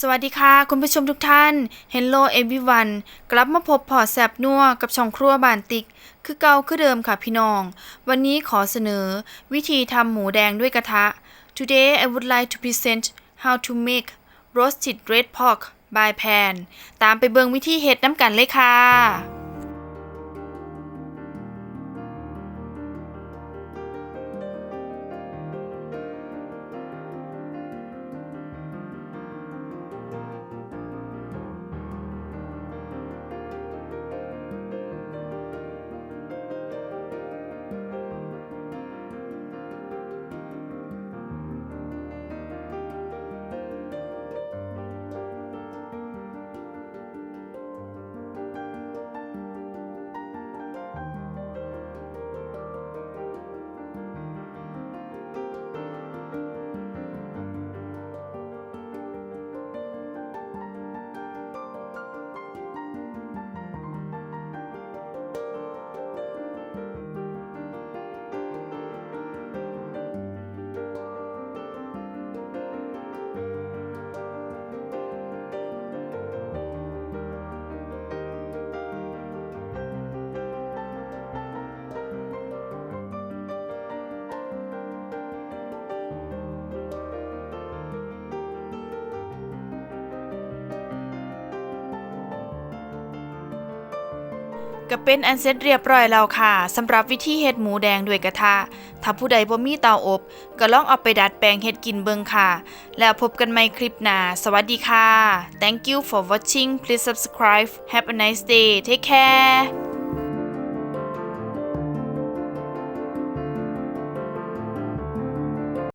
สวัสดีค่ะคุณผู้ชมทุกท่าน Hello everyone กลับมาพบพอแซบนัวกับช่องครัวบานติก คือเก่าคือเดิมค่ะพี่น้อง วันนี้ขอเสนอ วิธีทำหมูแดงด้วยกระทะ Today I would like to present how to make roasted red pork by pan ตามไปเบิงวิธีเฮ็ดน้ำกันเลยค่ะ ก็เป็นอันเสร็จเรียบร้อยแล้วค่ะสำหรับวิธีเฮ็ดหมูแดงด้วยกระทะ ถ้าผู้ใดบ่มีเตาอบ ก็ลองเอาไปดัดแปลงเฮ็ดกินเบิ่งค่ะ แล้วพบกันใหม่คลิปหน้าสวัสดีค่ะ Thank you for watching please subscribe have a nice day take care